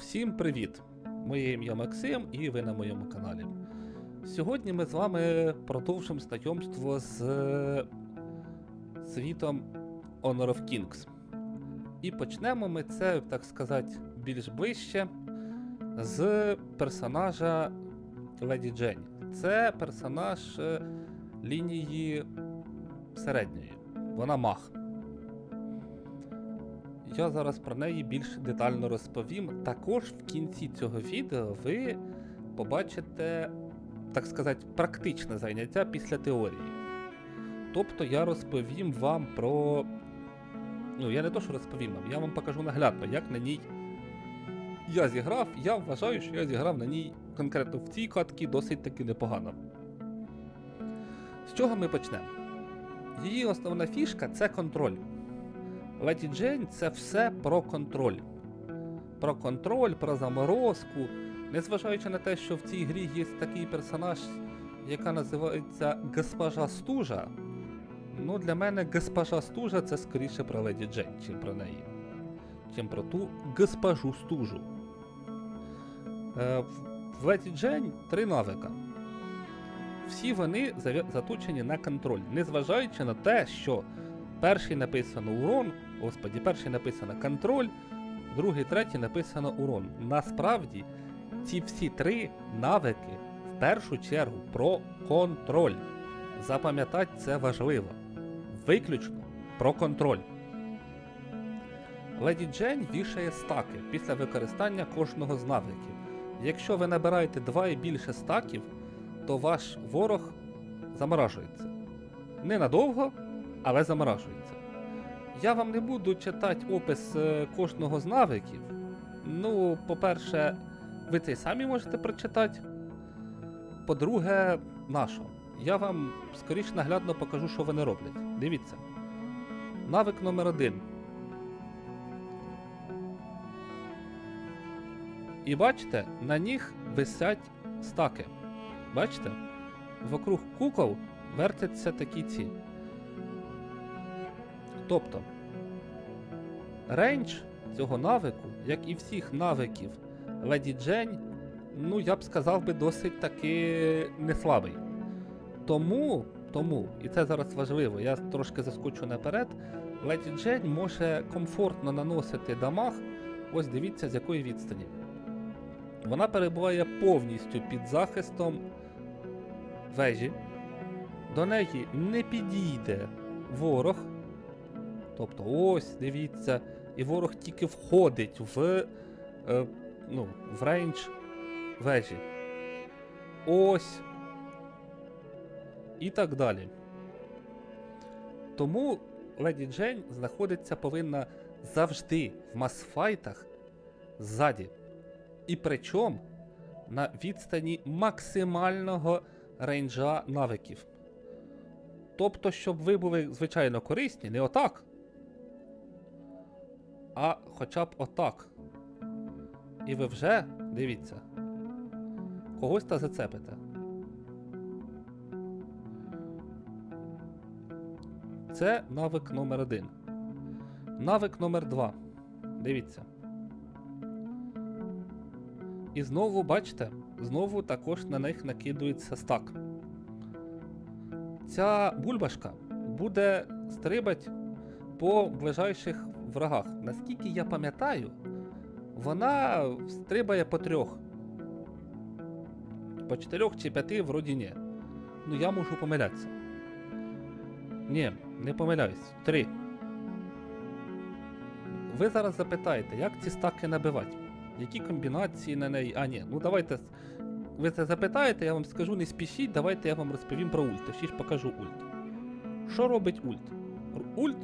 Всім привіт! Моє ім'я Максим і ви на моєму каналі. Сьогодні ми з вами продовжимо знайомство з е, світом Honor of Kings. І почнемо ми це, так сказати, більш ближче з персонажа Леді Джень. Це персонаж е, лінії середньої. Вона мах. Я зараз про неї більш детально розповім. Також в кінці цього відео ви побачите, так сказати, практичне заняття після теорії. Тобто я розповім вам про. Ну, я не то, що розповім вам, я вам покажу наглядно, як на ній я зіграв. Я вважаю, що я зіграв на ній конкретно в цій катці досить таки непогано. З чого ми почнемо? Її основна фішка це контроль. Леді Джейн це все про контроль. Про контроль, про заморозку. Незважаючи на те, що в цій грі є такий персонаж, яка називається Госпожа Стужа. Ну, для мене Госпожа Стужа це скоріше про Леді Джейн, чим про неї. Чим про ту Госпожу Стужу. Е, в Леді Джейн три навика. Всі вони заточені на контроль, незважаючи на те, що перший написано урон, господі, перший написано контроль, другий, третій написано урон. Насправді, ці всі три навики в першу чергу про контроль. Запам'ятати це важливо. Виключно про контроль. Леді Джейн вішає стаки після використання кожного з навиків. Якщо ви набираєте два і більше стаків, то ваш ворог заморажується. Ненадовго, але заморажується. Я вам не буду читати опис е, кожного з навиків. Ну, по-перше, ви це самі можете прочитати. По-друге, нащо? Я вам скоріш наглядно покажу, що вони роблять. Дивіться. Навик номер один. І бачите, на них висять стаки. Бачите? Вокруг кукол вертяться такі ці. Тобто, рейндж цього навику, як і всіх навиків Леді Джень, ну я б сказав би, досить таки не слабий. Тому, тому, і це зараз важливо, я трошки заскочу наперед. Леді Джень може комфортно наносити дамаг, ось дивіться з якої відстані. Вона перебуває повністю під захистом вежі. До неї не підійде ворог. Тобто, ось, дивіться, і ворог тільки входить в, е, ну, в рейндж вежі. Ось. І так далі. Тому Леді Джейн знаходиться повинна завжди в масфайтах ззаді. І причому на відстані максимального рейнджа навиків. Тобто, щоб ви були, звичайно, корисні, не отак. А хоча б отак. І ви вже, дивіться, когось та зацепите. Це навик номер один. Навик номер два. Дивіться. І знову, бачите, знову також на них накидується стак. Ця бульбашка буде стрибати по ближайших врагах. Наскільки я пам'ятаю, вона стрибає по трьох. По чотирьох чи п'яти вроді ні. Ну я можу помилятися. Ні, не помиляюсь. Три. Ви зараз запитаєте, як ці стаки набивати? Які комбінації на неї? А, ні, ну давайте. Ви це запитаєте, я вам скажу, не спішіть, давайте я вам розповім про ульт. Точніше покажу ульт. Що робить ульт? Ульт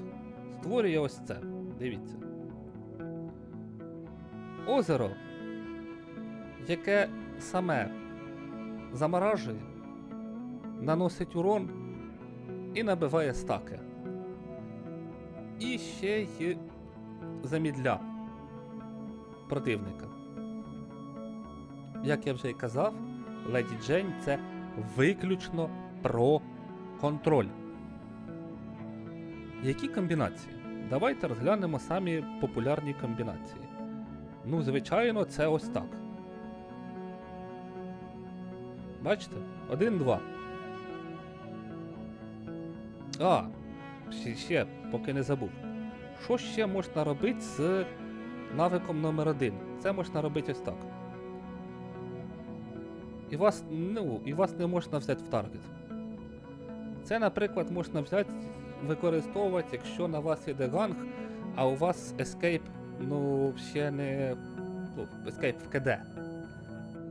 створює ось це. Дивіться. Озеро, яке саме заморажує, наносить урон і набиває стаки. І ще й замідля противника. Як я вже й казав, Леді Джейн це виключно про контроль. Які комбінації? Давайте розглянемо самі популярні комбінації. Ну, звичайно, це ось так. Бачите? Один-два. А, ще, поки не забув. Що ще можна робити з навиком номер один? Це можна робити ось так. І вас, ну, і вас не можна взяти в таргет. Це, наприклад, можна взяти, використовувати, якщо на вас іде ганг, а у вас escape, ну, ще не. Ну, escape в КД.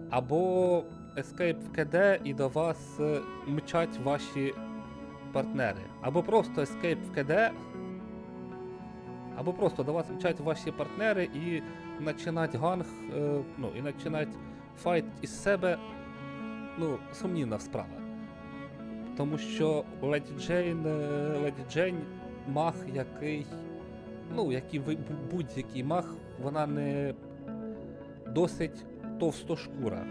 Або escape в КД і до вас е, мчать ваші партнери. Або просто escape в КД. Або просто до вас мчать ваші партнери і починать ганг, е, ну, і починать файт із себе, ну, сумнівна справа. Тому що Леді Джейн, е, Леді Джейн маг, який. Ну, ви- бу- будь-який маг, вона не досить товстошкура.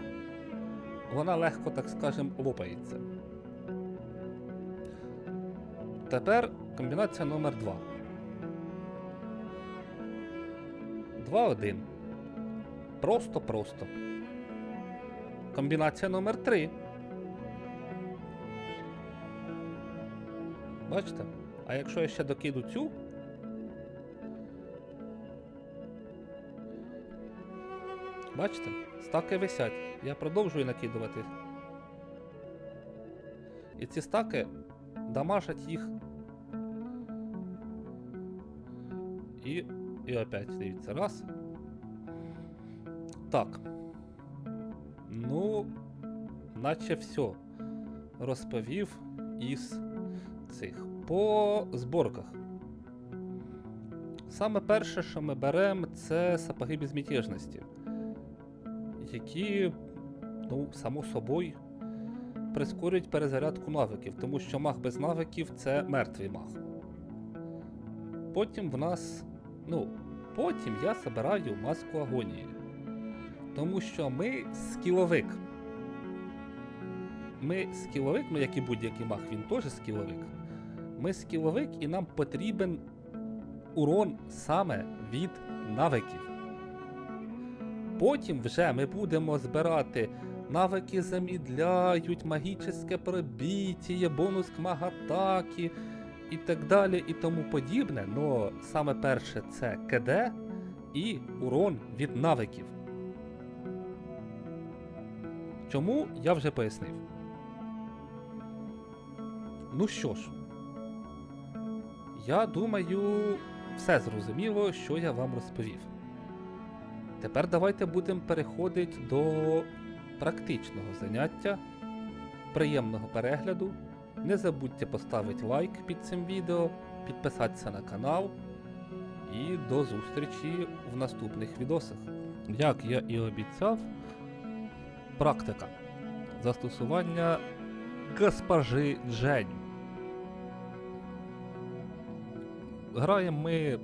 Вона легко, так скажем, лопається. Тепер комбінація номер 2. 2-1. Просто-просто. Комбінація номер 3. Бачите? А якщо я ще докиду цю. Бачите? Стаки висять. Я продовжую накидувати. І ці стаки дамажать їх. І. І опять дивіться. Раз. Так. Ну, наче все. Розповів із цих. По зборках. Саме перше, що ми беремо, це сапоги безмятежності, які, ну, само собою, прискорюють перезарядку навиків, тому що маг без навиків це мертвий маг. Потім в нас. Ну, потім я забираю маску агонії. Тому що ми скіловик. Ми скіловик, ну як і будь-який маг, він теж скіловик. Ми скіловик і нам потрібен урон саме від навиків. Потім вже ми будемо збирати навики замідляють, магічне пробіття, бонус к магатаки і так далі і тому подібне. Но саме перше це КД і урон від навиків. Чому я вже пояснив. Ну що ж, я думаю, все зрозуміло, що я вам розповів. Тепер давайте будемо переходити до практичного заняття, приємного перегляду. Не забудьте поставити лайк під цим відео, підписатися на канал і до зустрічі в наступних відосах. Як я і обіцяв, практика застосування госпожи Джень. Граємо ми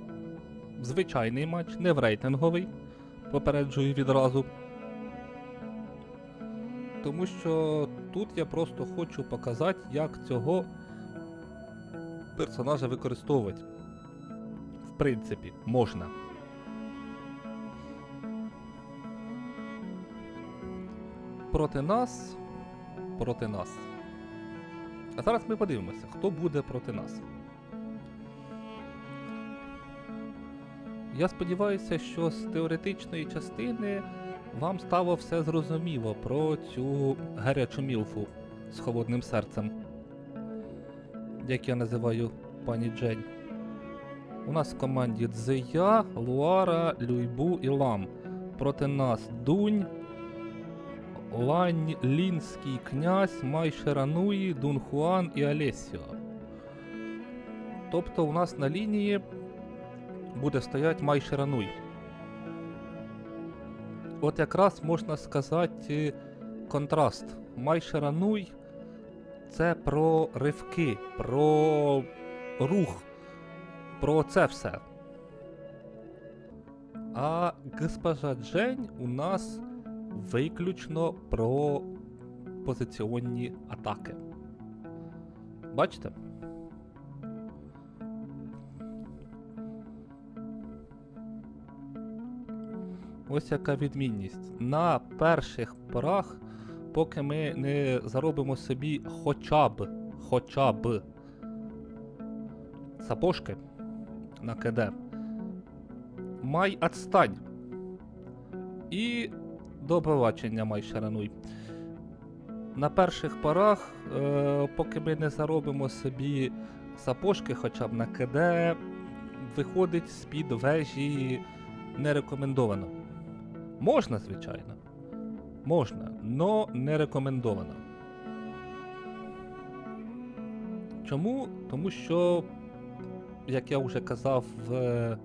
звичайний матч, не в рейтинговий, попереджую відразу. Тому що тут я просто хочу показати, як цього персонажа використовувати. В принципі, можна. Проти нас. Проти нас. А зараз ми подивимося, хто буде проти нас. Я сподіваюся, що з теоретичної частини вам стало все зрозуміло про цю гарячу мілфу з холодним серцем, як я називаю пані Джень. У нас в команді Дзея, Луара, Люйбу і Лам. Проти нас Дунь, Лань, Лінський князь, Майшерануї, Дунхуан і Алесіо. Тобто у нас на лінії буде стояти Майшерануй. От якраз можна сказати контраст. Майшерануй це про ривки, про рух, про це все. А госпожа Джень у нас виключно про позиціонні атаки. Бачите? Ось яка відмінність. На перших порах, поки ми не заробимо собі хоча б, хоча б сапожки на КД, май отстань. І до побачення май шарануй. На перших порах, е, поки ми не заробимо собі сапожки хоча б на КД, виходить з-під вежі не рекомендовано. Можна, звичайно. Можна, но не рекомендовано. Чому? Тому що, як я вже казав в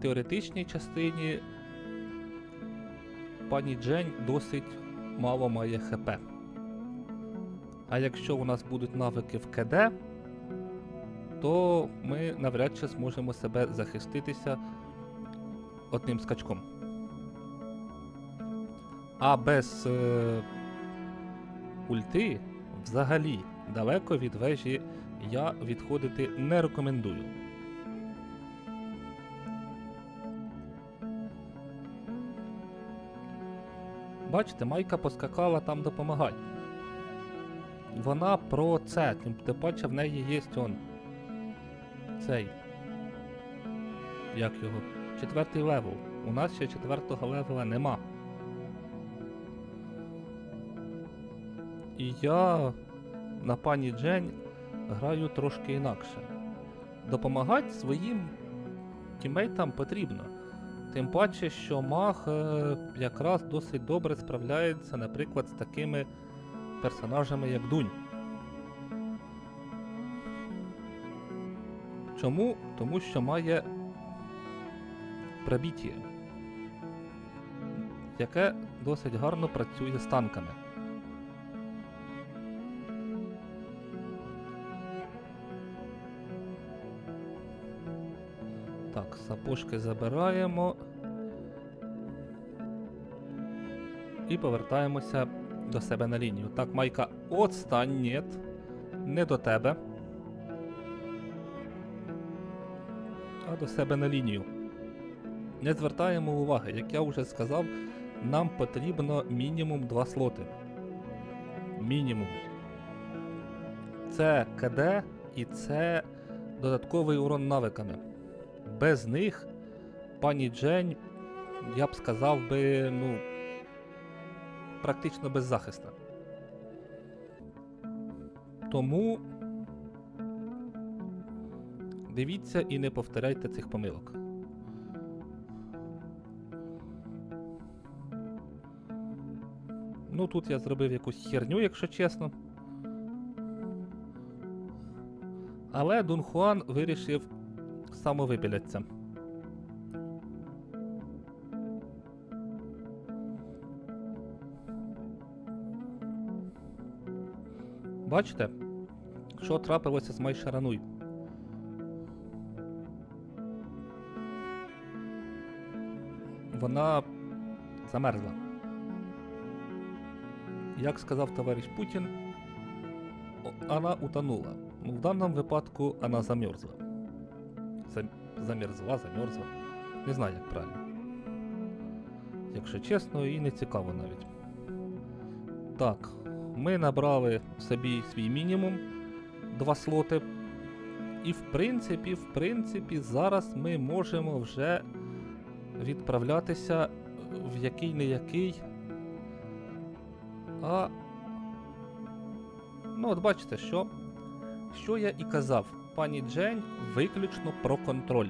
теоретичній частині, пані Джень досить мало має ХП. А якщо у нас будуть навики в КД, то ми навряд чи зможемо себе захиститися одним скачком. А без е, ульти взагалі далеко від вежі я відходити не рекомендую. Бачите, Майка поскакала там допомагати. Вона про це, тим паче в неї є он. Цей. Як його? Четвертий левел. У нас ще четвертого левела нема. Я на пані Джень граю трошки інакше. Допомагати своїм тімейтам потрібно. Тим паче, що маг е, якраз досить добре справляється, наприклад, з такими персонажами, як Дунь. Чому? Тому що має пробіття, яке досить гарно працює з танками. Сапожки забираємо. І повертаємося до себе на лінію. Так, Майка, отстань, нет. Не до тебе. А до себе на лінію. Не звертаємо уваги, як я вже сказав, нам потрібно мінімум 2 слоти. Мінімум. Це КД і це додатковий урон навиками. Без них пані Джень, я б сказав би, ну, практично беззахисна. Тому дивіться і не повторяйте цих помилок. Ну тут я зробив якусь херню, якщо чесно. Але Дун Хуан вирішив самовипілятися. Бачите, що трапилося з Майшарануй? Вона замерзла. Як сказав товариш Путін, вона утонула. Ну, в даному випадку вона замерзла. Зам... Замерзла, замерзла. Не знаю, як правильно. Якщо чесно, і не цікаво навіть. Так, ми набрали собі свій мінімум. Два слоти. І в принципі, в принципі, зараз ми можемо вже відправлятися в який не який. А. Ну, от бачите, що. Що я і казав, пані Джень виключно про контроль.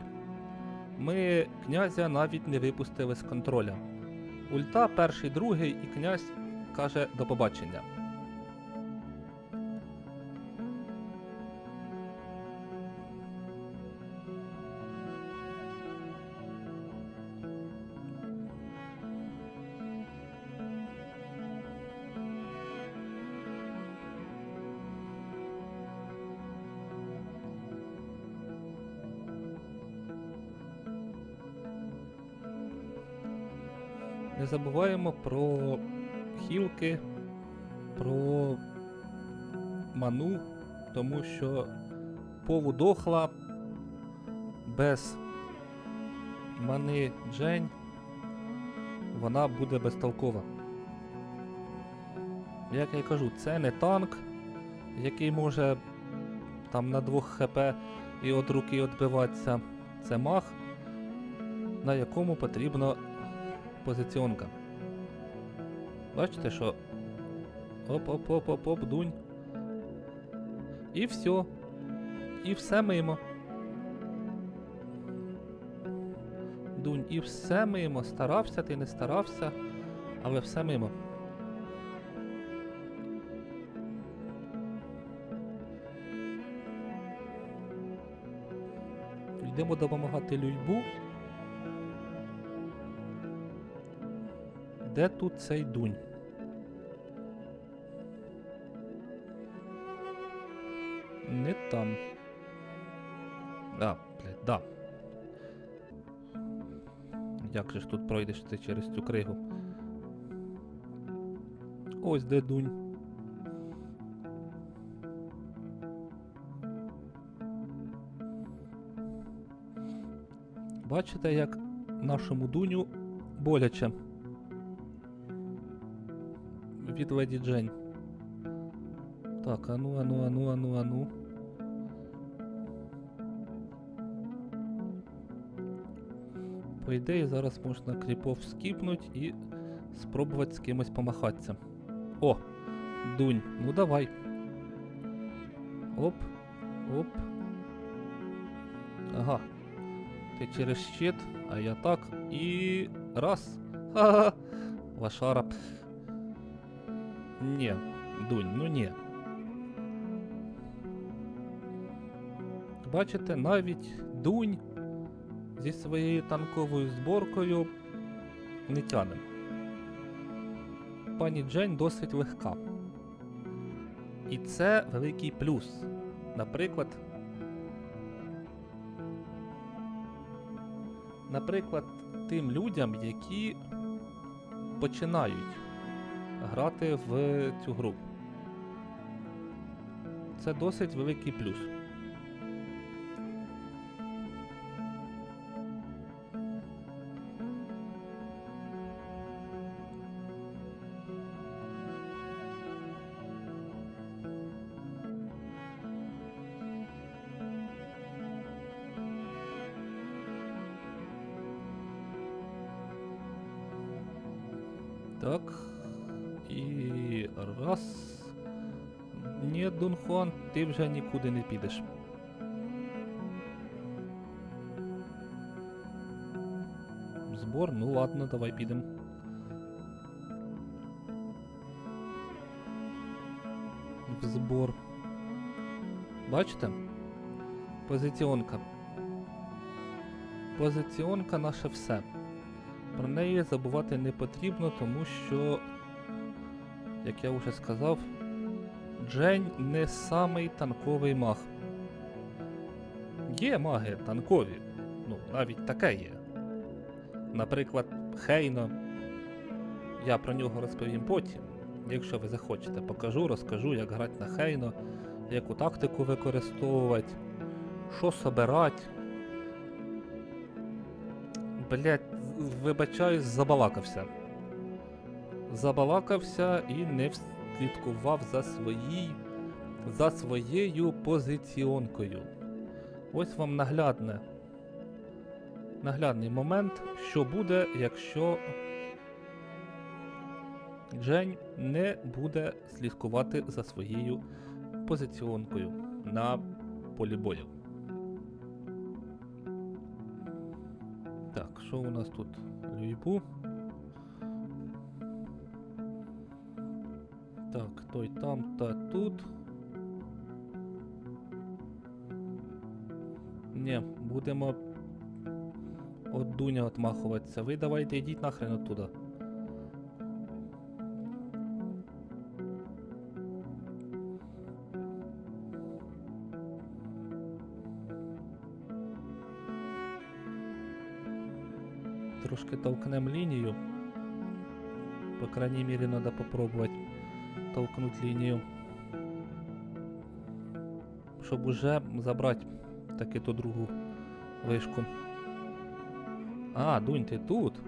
Ми князя навіть не випустили з контроля. Ульта перший, другий, і князь каже до побачення. Забуваємо про хілки, про ману, тому що пову дохла без мани Джень вона буде безтолкова. Як я кажу, це не танк, який може там на 2 хп і від руки відбиватися. Це мах, на якому потрібна позиціонка. Бачите, що оп-оп-оп-оп-оп, дунь. І все. І все мимо. Дунь, і все мимо. Старався, ти не старався, але все мимо. Йдемо допомагати Люйбу. Де тут цей дунь? Не там. А, блядь, да. Як же ж тут пройдеш ти через цю кригу? Ось де дунь. Бачите, як нашому дуню боляче. Від леді Джень. Так, ану, ану, ану, ану, ану. По ідеї, зараз можна кріпов скіпнуть і спробувати з кимось помахатися. О! Дунь, ну давай. Оп, оп. Ага. Ти через щит, а я так. І. раз. Ха-ха. Лошара. Ні, дунь, ну ні. Бачите, навіть дунь зі своєю танковою зборкою не тяне. Пані Джень досить легка. І це великий плюс. Наприклад, наприклад, тим людям, які починають грати в цю гру. Це досить великий плюс. Ти вже нікуди не підеш. Збор, ну ладно, давай підемо. В збор. Бачите? Позиціонка. Позиціонка наше все. Про неї забувати не потрібно, тому що, як я вже сказав, Джень не самий танковий маг. Є маги танкові, ну, навіть таке є. Наприклад, Хейно. Я про нього розповім потім. Якщо ви захочете, покажу, розкажу, як грати на Хейно, яку тактику використовувати, що собирати. Блять, вибачаюсь, забалакався. Забалакався і не слідкував за своїй, за своєю позиціонкою. Ось вам наглядне. Наглядний момент, що буде, якщо Джень не буде слідкувати за своєю позиціонкою на полі бою. Так, що у нас тут? Люйбу. Так, той там та тут. Ні, будемо от Дуня отмахуватися. Ви давайте йдіть нахрен оттуда. Трошки толкнем лінію. По крайней мере, надо попробовать Толкнуть лінію. Щоб уже забрати таки ту другу вишку. А, Дунь, ти тут?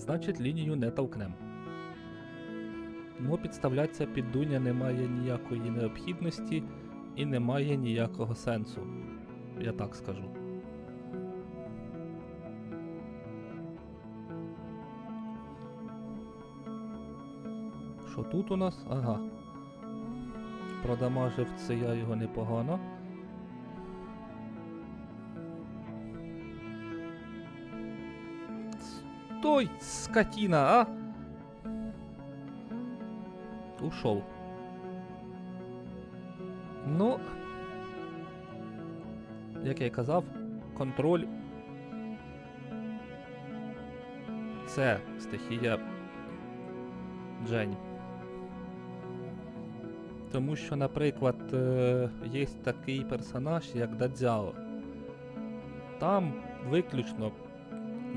значить лінію не толкнем. Ну, підставлятися під Дуня немає ніякої необхідності і немає ніякого сенсу. Я так скажу. Що тут у нас? Ага. Продамажив це я його непогано. Стой, скотина, а! Ушов. Ну, як я й казав, контроль це стихія Джень. Тому що, наприклад, е, є такий персонаж, як Дадзяо. Там виключно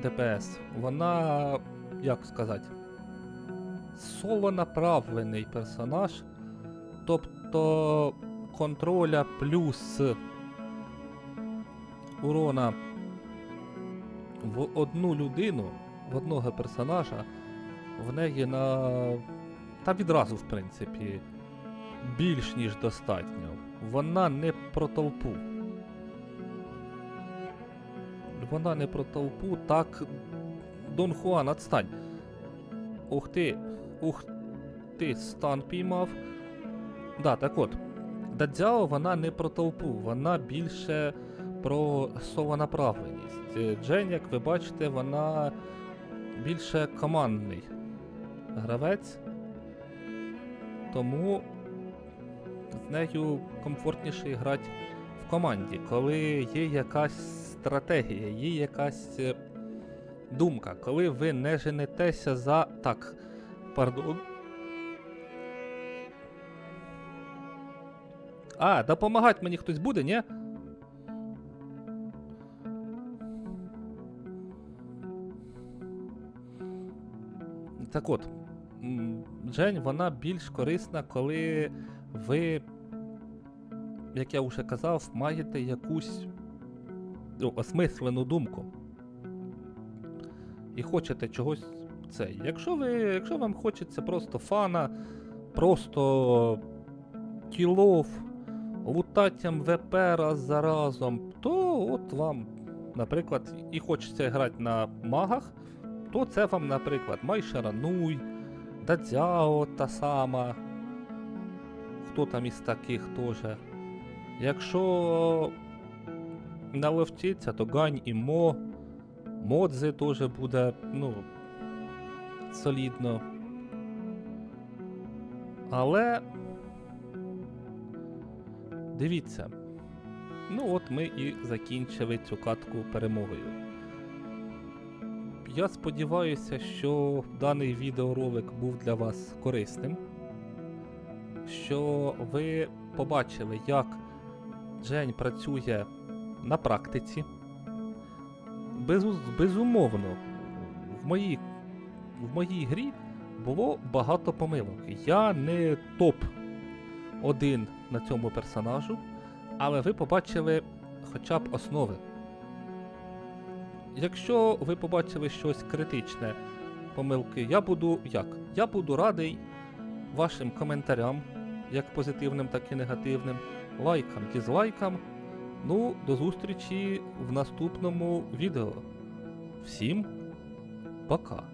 ДПС. Вона, як сказати, солонаправлений персонаж. Тобто контроля плюс урона в одну людину, в одного персонажа, в неї на. Та відразу, в принципі, більш ніж достатньо. Вона не про толпу. Вона не про толпу, так. Дон Хуан, отстань. Ух ти. Ух ти, стан піймав. Да, так от. Дадзяо вона не про толпу, вона більше про совонаправленість. Е, Джен, як ви бачите, вона більше командний гравець. Тому з нею комфортніше грати в команді, коли є якась стратегія, є якась е, думка, коли ви не женетеся за. Так, пардон. А, допомагати мені хтось буде, ні? Так от, м, Жень, вона більш корисна, коли ви, як я вже казав, маєте якусь ну, осмислену думку. І хочете чогось цей. Якщо ви, якщо вам хочеться просто фана, просто кілов, лутаттям ВП раз за разом, то от вам, наприклад, і хочеться грати на магах, то це вам, наприклад, Майшарануй, Дадзяо та сама. Хто там із таких теж. Якщо наловчиться, то Гань і Мо. Модзи теж буде, ну, солідно. Але. Дивіться. Ну, от ми і закінчили цю катку перемогою. Я сподіваюся, що даний відеоролик був для вас корисним. Що ви побачили, як Джень працює на практиці. Безу- безумовно, в моїй, в моїй грі було багато помилок. Я не топ-1 на цьому персонажу, але ви побачили хоча б основи. Якщо ви побачили щось критичне, помилки, я буду як? Я буду радий вашим коментарям, як позитивним, так і негативним, лайкам, дізлайкам. Ну, до зустрічі в наступному відео. Всім пока!